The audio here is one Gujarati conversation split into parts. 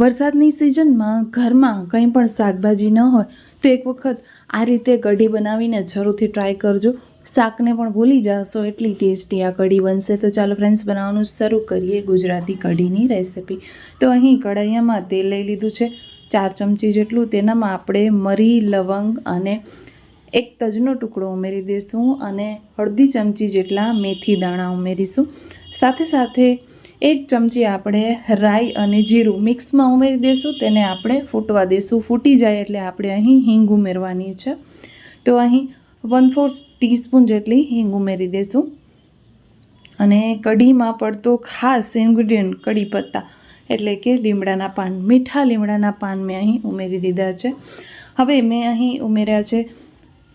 વરસાદની સિઝનમાં ઘરમાં કંઈ પણ શાકભાજી ન હોય, તો એક વખત આ રીતે કઢી બનાવીને જરૂરથી ટ્રાય કરજો. શાકને પણ ભૂલી જશો, એટલી ટેસ્ટી આ કઢી બનશે. તો ચાલો ફ્રેન્ડ્સ બનાવવાનું શરૂ કરીએ ગુજરાતી કઢીની રેસિપી તો અહીં કઢાઈયામાં તેલ લઈ લીધું છે, ચાર ચમચી જેટલું. તેનામાં આપણે મરી, લવંગ અને એક તજનો ટુકડો ઉમેરી દઈશું અને અડધી ચમચી જેટલા મેથી દાણા ઉમેરીશું. સાથે સાથે એક ચમચી આપણે રાઈ અને જીરું મિક્સમાં ઉમેરી દઈશું તેને આપણે ફૂટવા દઈશું ફૂટી જાય એટલે આપણે અહીં હિંગ ઉમેરવાની છે. તો અહીં વન ફોર્થ ટીસ્પૂન જેટલી હિંગ ઉમેરી દઈશું અને કઢીમાં પડતો ખાસ ઇન્ગ્રીડિયન્ટ કઢી પત્તા એટલે કે લીમડાના પાન, મીઠા લીમડાના પાન મેં અહીં ઉમેરી દીધા છે. હવે મેં અહીં ઉમેર્યા છે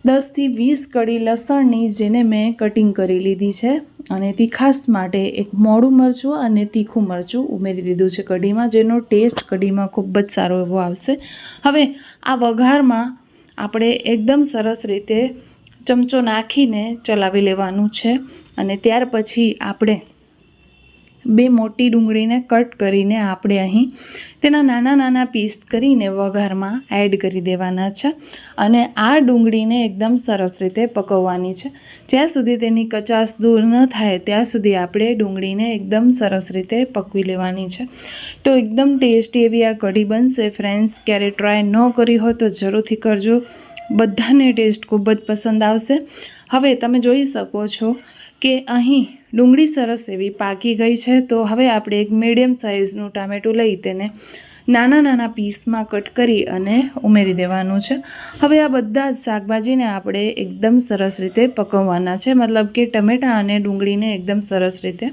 દસથી વીસ કડી લસણની, જેને મેં કટિંગ કરી લીધી છે. અને તીખાસ માટે એક મોડું મરચું અને તીખું મરચું ઉમેરી દીધું છે કઢીમાં, જેનો ટેસ્ટ કઢીમાં ખૂબ જ સારો એવો આવશે. હવે આ વઘારમાં આપણે એકદમ સરસ રીતે ચમચો નાખીને ચલાવી લેવાનું છે અને ત્યાર પછી આપણે બે મોટી ડુંગળીને કટ કરીને આપણે અહીં તેના નાના નાના પીસ કરીને વઘારમાં એડ કરી દેવાના છે. અને આ ડુંગળીને એકદમ સરસ રીતે પકવવાની છે. જ્યાં સુધી તેની કચાશ દૂર ન થાય, ત્યાં સુધી આપણે ડુંગળીને એકદમ સરસ રીતે પકવી લેવાની છે. તો એકદમ ટેસ્ટી એવી આ કઢી બનશે. ફ્રેન્ડ્સ ક્યારે ટ્રાય ન કરી હોય તો જરૂરથી કરજો. બધાને ટેસ્ટ ખૂબ જ પસંદ આવશે. હવે તમે જોઈ શકો છો કે અહીં ડુંગળી સરસ એવી પાકી ગઈ છે. તો હવે આપણે એક મીડિયમ સાઇઝનું ટામેટું લઈ તેને નાના નાના પીસમાં કટ કરી અને ઉમેરી દેવાનું છે. હવે આ બધા જ શાકભાજીને આપણે એકદમ સરસ રીતે પકવવાના છે. મતલબ કે ટમેટાં અને ડુંગળીને એકદમ સરસ રીતે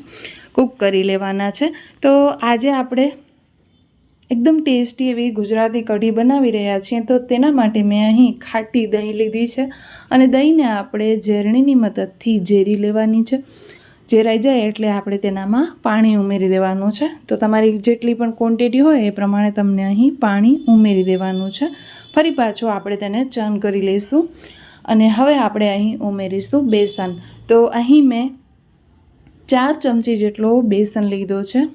કૂક કરી લેવાના છે. તો આજે આપણે એકદમ ટેસ્ટી એવી ગુજરાતી કઢી બનાવી રહ્યા છીએ, તો તેના માટે મેં અહીં ખાટી દહીં લીધી છે અને દહીંને આપણે ઝેરણીની મદદથી ઝેરી લેવાની છે. ઝેરાઈ જાય એટલે આપણે તેનામાં પાણી ઉમેરી દેવાનું છે. તો તમારી જેટલી પણ ક્વોન્ટિટી હોય એ પ્રમાણે તમને અહીં પાણી ઉમેરી દેવાનું છે. ફરી પાછું આપણે તેને ચર્ન કરી લઈશું અને હવે આપણે અહીં ઉમેરીશું બેસન. તો અહીં મેં ચાર ચમચી જેટલો બેસન લીધો છે.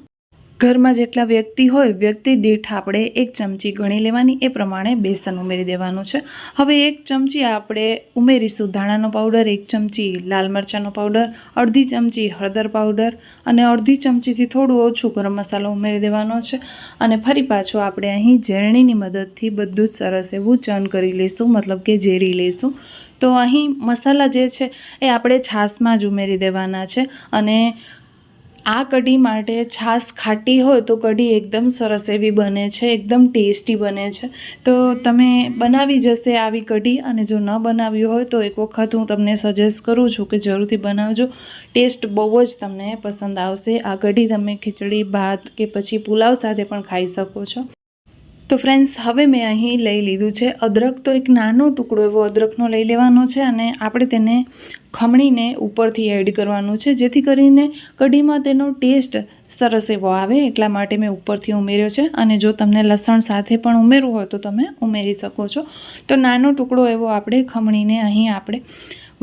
ઘરમાં જેટલા વ્યક્તિ હોય, વ્યક્તિ દીઠ આપણે એક ચમચી ગણી લેવાની, એ પ્રમાણે બેસન ઉમેરી દેવાનું છે. હવે એક ચમચી આપણે ઉમેરીશું ધાણાનો પાવડર, એક ચમચી લાલ મરચાંનો પાવડર, અડધી ચમચી હળદર પાવડર અને અડધી ચમચીથી થોડું ઓછું ગરમ મસાલો ઉમેરી દેવાનો છે. અને ફરી પાછું આપણે અહીં ઝેરણીની મદદથી બધું જ સરસ એવું ચર્ન કરી લઈશું, મતલબ કે ઝેરી લઈશું. તો અહીં મસાલા જે છે, એ આપણે છાશમાં જ ઉમેરી દેવાના છે. અને આ કઢી માટે છાશ ખાટી હોય તો કઢી એકદમ સરસ એવી બને છે, એકદમ ટેસ્ટી બને છે. તો તમે બનાવી જશે આવી કઢી અને જો ન બનાવી હોય તો એક વખત હું તમને સજેસ્ટ કરું છું કે જરૂરથી બનાવજો. ટેસ્ટ બહુ જ તમને પસંદ આવશે. આ કઢી તમે ખીચડી, ભાત કે પછી પુલાવ સાથે પણ ખાઈ શકો છો. તો ફ્રેન્ડ્સ હવે મેં અહીં લઈ લીધું છે અદરક. તો એક નાનો ટુકડો એવો અદરકનો લઈ લેવાનો છે અને આપણે તેને ખમણીને ઉપરથી એડ કરવાનું છે, જેથી કરીને કઢીમાં તેનો ટેસ્ટ સરસ એવો આવે. એટલા માટે મેં ઉપરથી ઉમેર્યો છે અને જો તમને લસણ સાથે પણ ઉમેરવું હોય તો તમે ઉમેરી શકો છો. તો નાનો ટુકડો એવો આપણે ખમણીને અહીં આપણે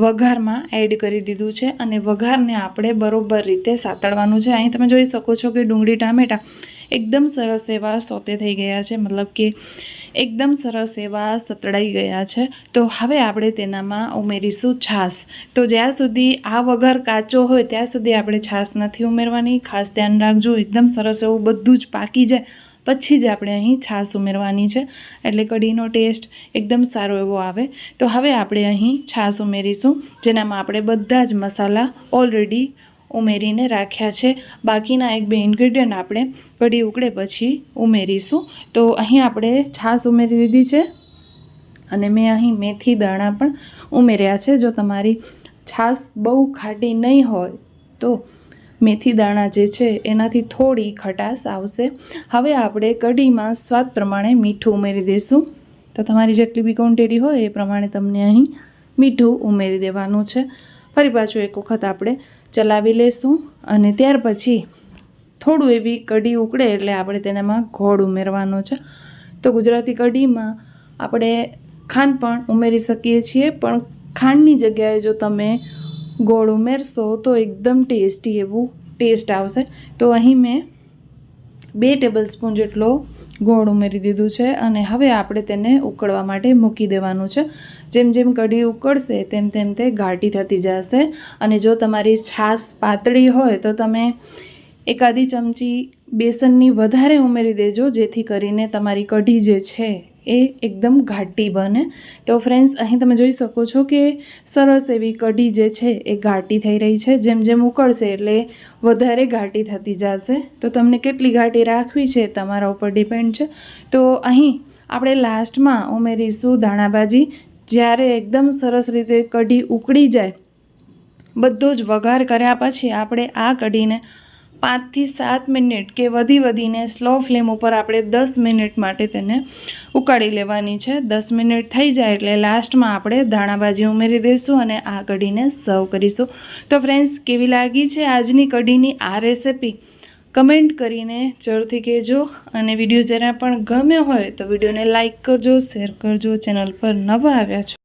વઘારમાં એડ કરી દીધું છે અને વઘારને આપણે બરોબર રીતે સાતળવાનું છે. અહીં તમે જોઈ શકો છો કે ડુંગળી, ટામેટાં એકદમ સરસ એવા સોતે થઈ ગયા છે, મતલબ કે એકદમ સરસ એવા સતડાઈ ગયા છે. તો હવે આપણે તેનામાં ઉમેરીશું છાશ. તો જ્યાં સુધી આ વઘાર કાચો હોય, ત્યાં સુધી આપણે છાશ નથી ઉમેરવાની. ખાસ ધ્યાન રાખજો, એકદમ સરસ એવું બધું જ પાકી જાય, પછી જ આપણે અહીં છાશ ઉમેરવાની છે. એટલે કઢીનો ટેસ્ટ એકદમ સારો એવો આવે. તો હવે આપણે અહીં છાશ ઉમેરીશું, જેનામાં આપણે બધા જ મસાલા ઓલરેડી ઉમેરીને રાખ્યા છે. બાકીના એક બે ઇન્ગ્રીડિયન્ટ આપણે કઢી ઉકળે પછી ઉમેરીશું. તો અહીં આપણે છાશ ઉમેરી દીધી છે અને મેં અહીં મેથી દાણા પણ ઉમેર્યા છે. જો તમારી છાશ બહુ ખાટી નહીં હોય તો મેથી દાણા જે છે એનાથી થોડી ખટાશ આવશે. હવે આપણે કઢીમાં સ્વાદ પ્રમાણે મીઠું ઉમેરી દઈશું. તો તમારી જેટલી બી ક્વોન્ટિટી હોય એ પ્રમાણે તમને અહીં મીઠું ઉમેરી દેવાનું છે. ફરી પાછું એક વખત આપણે ચલાવી લઈશું અને ત્યાર પછી થોડું એવી કઢી ઉકળે એટલે આપણે તેનામાં ગોળ ઉમેરવાનો છે. તો ગુજરાતી કઢીમાં આપણે ખાંડ પણ ઉમેરી શકીએ છીએ, પણ ખાંડની જગ્યાએ જો તમે ગોળ ઉમેરશો તો એકદમ ટેસ્ટી એવું ટેસ્ટ આવશે. તો અહીં મેં બે ટેબલ સ્પૂન જેટલો ગોળ ઉમેરી દીધું છે અને હવે આપણે તેને ઉકળવા માટે મૂકી દેવાનું છે. જેમ જેમ કઢી ઉકળશે, તેમ તેમ તે ઘાટી થતી જશે. અને જો તમારી છાશ પાતળી હોય, તો તમે એકાદી ચમચી બેસનની વધારે ઉમેરી દેજો, જેથી કરીને તમારી કઢી જે છે એ એકદમ ઘાટી બને. તો ફ્રેન્ડ્સ અહીં તમે જોઈ શકો છો કે સરસ એવી કઢી જે છે એ ઘાટી થઈ રહી છે. જેમ જેમ ઉકળશે એટલે વધારે ઘાટી થતી જશે. તો તમને કેટલી ઘાટી રાખવી છે તમારા ઉપર ડિપેન્ડ છે. તો અહીં આપણે લાસ્ટમાં ઉમેરીશું ધાણાભાજી. જ્યારે એકદમ સરસ રીતે કઢી ઉકળી જાય, બધો જ વઘાર કર્યા પછી આપણે આ કઢીને પાંચથી સાત મિનિટ કે વધી વધીને સ્લો ફ્લેમ ઉપર આપણે દસ મિનિટ માટે તેને ઉકાળી લેવાની છે. દસ મિનિટ થઈ જાય એટલે લાસ્ટમાં આપણે ધાણાભાજી ઉમેરી દઈશું અને આ કઢીને સર્વ કરીશું. તો ફ્રેન્ડ્સ, કેવી લાગી છે આજની કઢીની આ રેસિપી? કમેન્ટ કરીને જરૂરથી કહેજો અને વીડિયો જરા પણ ગમ્યો હોય તો વિડીયોને લાઇક કરજો, શેર કરજો, ચેનલ પર નવા આવ્યા છો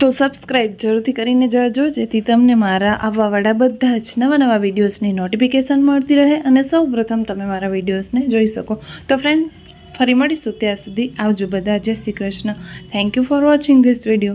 તો સબસ્ક્રાઈબ જરૂરથી કરીને જજો, જેથી તમને મારા આવવાવાળા બધા જ નવા નવા વિડીયોઝની નોટિફિકેશન મળતી રહે અને સૌ તમે મારા વિડીયોઝને જોઈ શકો. તો ફ્રેન્ડ ફરી મળીશું ત્યાં સુધી આવજો બધા. Jai Shri Krishna. Thank you for watching this video